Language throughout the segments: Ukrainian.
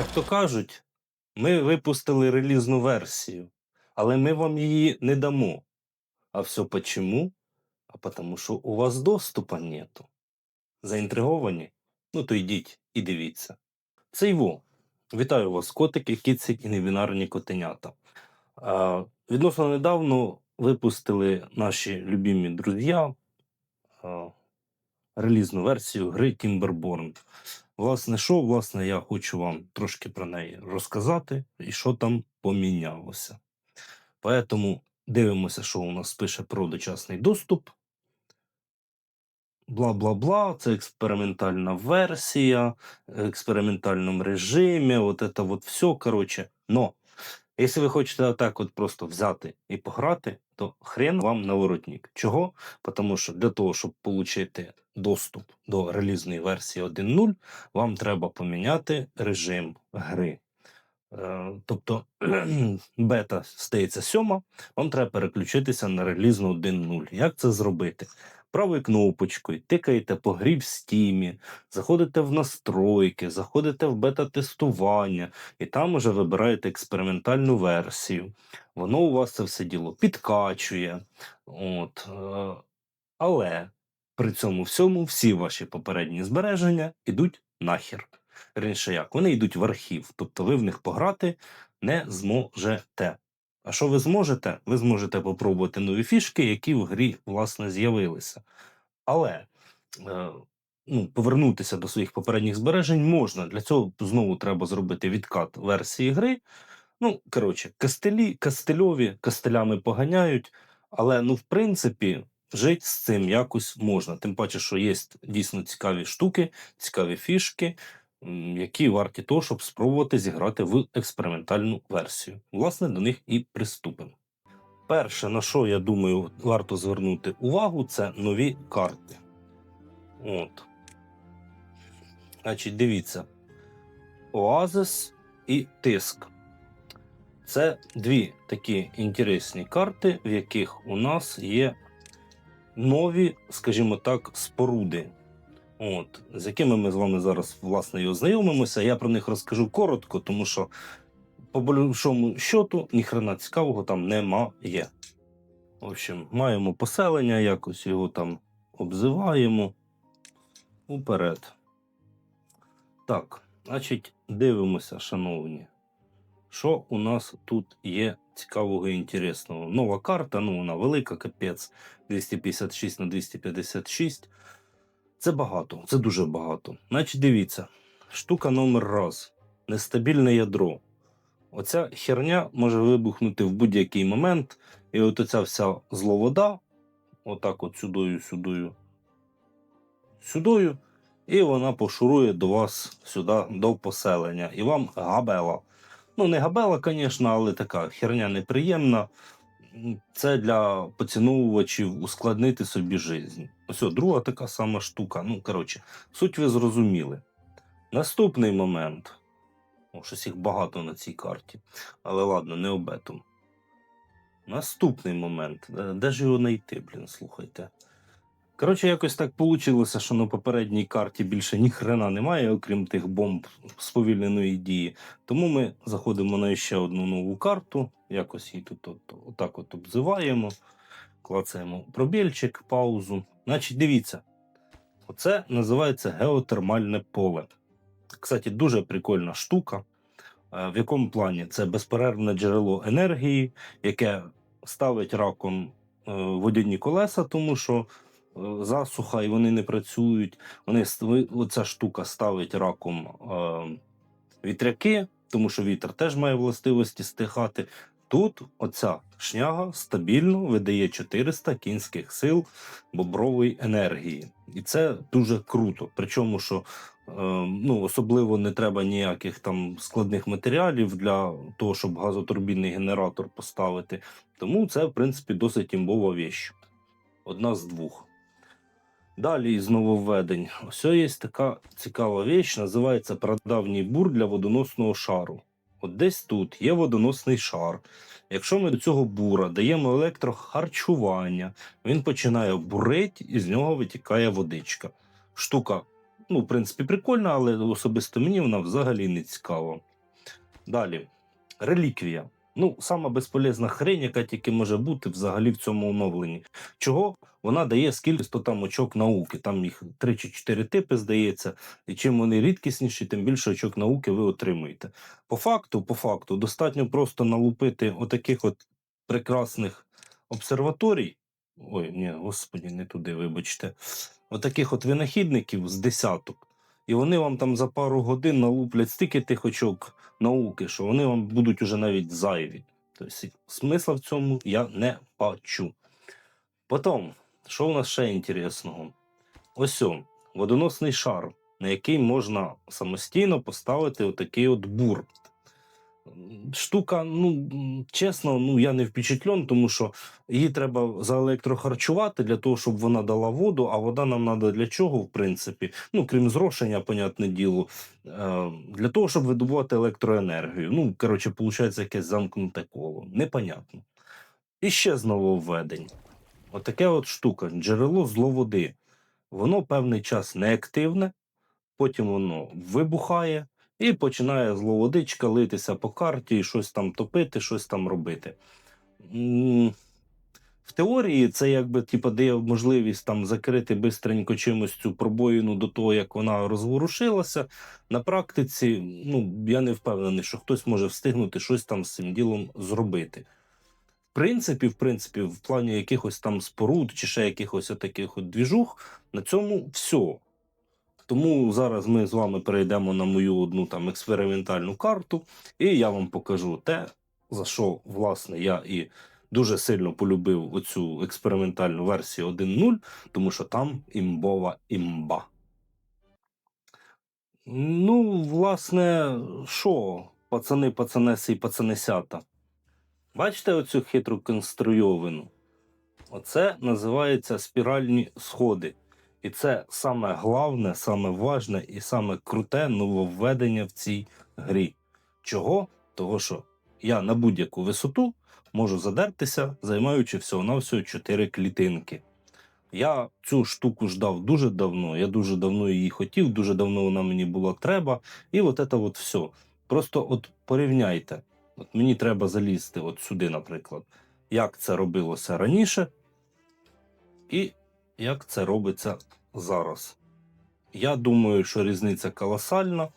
Як то кажуть, ми випустили релізну версію, але ми вам її не дамо. А все почему? А потому що у вас доступа нету. Заінтриговані? Ну то йдіть і дивіться. Це Іво. Вітаю вас, котики, кіці і невінарні котенята. А, відносно недавно випустили наші любимі друзі релізну версію гри Timberborn. Власне, що, власне, я хочу вам трошки про неї розказати і що там помінялося. Поэтому дивимося, що у нас пише про дочасний доступ. Бла-бла-бла, це експериментальна версія, в експериментальному режимі, от це от все, коротше. Но, якщо ви хочете отак от просто взяти і пограти, то хрен вам на воротник. Чого? Тому що для того, щоб отримати доступ до релізної версії 1.0, вам треба поміняти режим гри. Е, Тобто бета стається сьома, вам треба переключитися на релізну 1.0. Як це зробити? Правою кнопочкою тикаєте по грі в стімі, заходите в настройки, заходите в бета-тестування, і там уже вибираєте експериментальну версію. Воно у вас це все діло підкачує. От, е, але при цьому всьому всі ваші попередні збереження йдуть нахер. Раніше як? Вони йдуть в архів, тобто ви в них пограти не зможете. А що ви зможете? Ви зможете попробувати нові фішки, які в грі, власне, з'явилися. Але е, ну, повернутися до своїх попередніх збережень можна. Для цього знову треба зробити відкат версії гри. Ну, коротше, кастелі, кастельові, кастелями поганяють, але ну, в принципі, жити з цим якось можна. Тим паче, що є дійсно цікаві штуки, цікаві фішки, які варті того, щоб спробувати зіграти в експериментальну версію. Власне, до них і приступимо. Перше, на що я думаю, варто звернути увагу, це нові карти. От. Значить, дивіться: Оазис і Тиск. Це дві такі інтересні карти, в яких у нас є нові, скажімо так, споруди. От, з якими ми з вами зараз власне і ознайомимося. Я про них розкажу коротко, тому що по большому счету ніхрена цікавого там немає. В общем, маємо поселення, якось його там обзиваємо. Уперед. Так, значить, дивимося, шановні. Що у нас тут є цікавого і інтересного? Нова карта, ну вона велика, капець, 256 на 256. Це багато, це дуже багато. Значить, дивіться, штука номер раз. Нестабільне ядро. Оця херня може вибухнути в будь-який момент, і от оця вся зловода, отак от сюдою, сюдою, сюдою, і вона пошурує до вас сюди, до поселення. І вам габела. Ну, не габела, звісно, але така херня неприємна. Це для поціновувачів ускладнити собі життя. Ось друга така сама штука. Ну, коротше, суть ви зрозуміли. Наступний момент. О, щось їх багато на цій карті. Але ладно, не об этом. Наступний момент. Де, де ж його знайти, блін, слухайте. Коротше, якось так вийшло, що на попередній карті більше ні хрена немає, окрім тих бомб сповільненої дії. Тому ми заходимо на ще одну нову карту, якось її тут от, отак от обзиваємо, клацаємо пробільчик, паузу. Значить, дивіться, оце називається геотермальне поле. Кстати, дуже прикольна штука. Е, В якому плані? Це безперервне джерело енергії, яке ставить раком е, водяні колеса, тому що засуха і вони не працюють. Вони оця штука ставить раком е, вітряки, тому що вітер теж має властивості стихати. Тут оця шняга стабільно видає 400 кінських сил бобрової енергії. І це дуже круто. Причому, що е, ну, особливо не треба ніяких там складних матеріалів для того, щоб газотурбінний генератор поставити. Тому це, в принципі, досить імбова віч. Одна з двох. Далі із нововведень. Ось є така цікава віч, називається прадавній бур для водоносного шару. От десь тут є водоносний шар. Якщо ми до цього бура даємо електрохарчування, він починає бурити і з нього витікає водичка. Штука, ну, в принципі, прикольна, але особисто мені вона взагалі не цікава. Далі. Реліквія. Ну, сама безполезна хрень, яка тільки може бути взагалі в цьому оновленні. Чого? Вона дає скільки там очок науки. Там їх 3 чи 4 типи, здається. І чим вони рідкісніші, тим більше очок науки ви отримуєте. По факту, по факту, достатньо просто налупити отаких от прекрасних обсерваторій. Ой, ні, господі, не туди, вибачте. Отаких от винахідників з десяток. І вони вам там за пару годин налуплять стільки тих очок науки, що вони вам будуть уже навіть зайві. Тобто смисла в цьому я не бачу. Потім, що у нас ще інтересного? Ось о, водоносний шар, на який можна самостійно поставити отакий от бур. Штука, ну чесно, ну я не впечатлен, тому що її треба заелектрохарчувати для того, щоб вона дала воду, а вода нам треба для чого, в принципі, ну крім зрошення, понятне діло, е, для того, щоб видобувати електроенергію. Ну, коротше, виходить якесь замкнуте коло. Непонятно. І ще з нововведень. Отаке от штука, джерело зловоди. Воно певний час неактивне, потім воно вибухає і починає зловодичка литися по карті, щось там топити, щось там робити. В теорії це якби типу, дає можливість там закрити бистренько чимось цю пробоїну до того, як вона розворушилася. На практиці, ну я не впевнений, що хтось може встигнути щось там з цим ділом зробити. В принципі, в принципі, в плані якихось там споруд чи ще якихось таких от двіжух, на цьому все. Тому зараз ми з вами перейдемо на мою одну там експериментальну карту, і я вам покажу те, за що власне я і дуже сильно полюбив оцю експериментальну версію 1.0, тому що там імбова імба. Ну, власне, що, пацани, пацанеси і пацанесята? Бачите оцю хитру конструйовину? Оце називається спіральні сходи. І це саме головне, саме важне і саме круте нововведення в цій грі. Чого? Того, що я на будь-яку висоту можу задертися, займаючи всього-навсього 4 клітинки. Я цю штуку ждав дуже давно, я дуже давно її хотів, дуже давно вона мені була треба. І от це от все. Просто от порівняйте. От мені треба залізти от сюди, наприклад, як це робилося раніше, і як це робиться зараз. Я думаю, що різниця колосальна.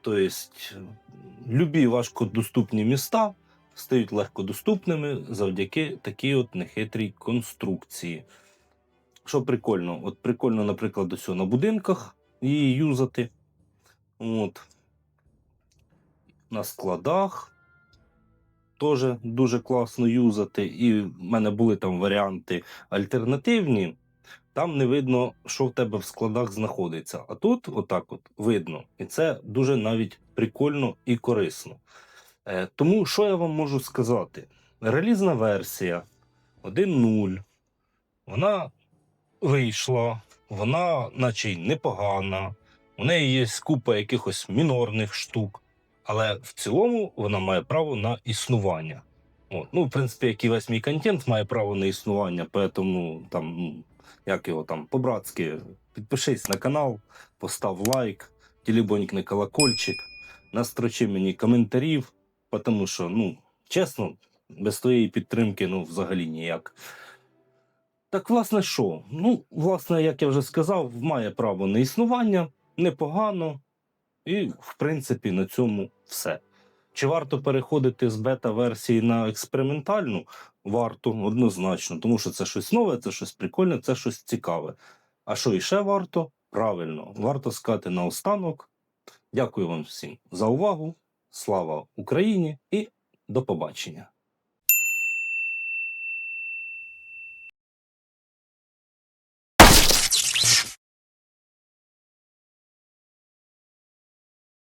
Тобто, любі важкодоступні міста стають легкодоступними завдяки такій от нехитрій конструкції. Що прикольно? От прикольно, наприклад, ось на будинках її юзати. От. На складах теж дуже класно юзати. І в мене були там варіанти альтернативні. Там не видно, що в тебе в складах знаходиться. А тут, отак, от видно. І це дуже навіть прикольно і корисно. Е, тому що я вам можу сказати? Релізна версія 1.0. Вона вийшла, вона, наче й непогана. У неї є купа якихось мінорних штук, але в цілому вона має право на існування. От. Ну, в принципі, як і весь мій контент має право на існування, тому там, ну, як його там, по-братськи, підпишись на канал, постав лайк, тілібонькни колокольчик, настрочи мені коментарів, тому що, ну, чесно, без твоєї підтримки, ну, взагалі ніяк. Так, власне, що? Ну, власне, як я вже сказав, має право на існування, непогано, і, в принципі, на цьому все. Чи варто переходити з бета-версії на експериментальну? Варто, однозначно, тому що це щось нове, це щось прикольне, це щось цікаве. А що іще варто? Правильно, варто сказати наостанок. Дякую вам всім за увагу. Слава Україні і до побачення!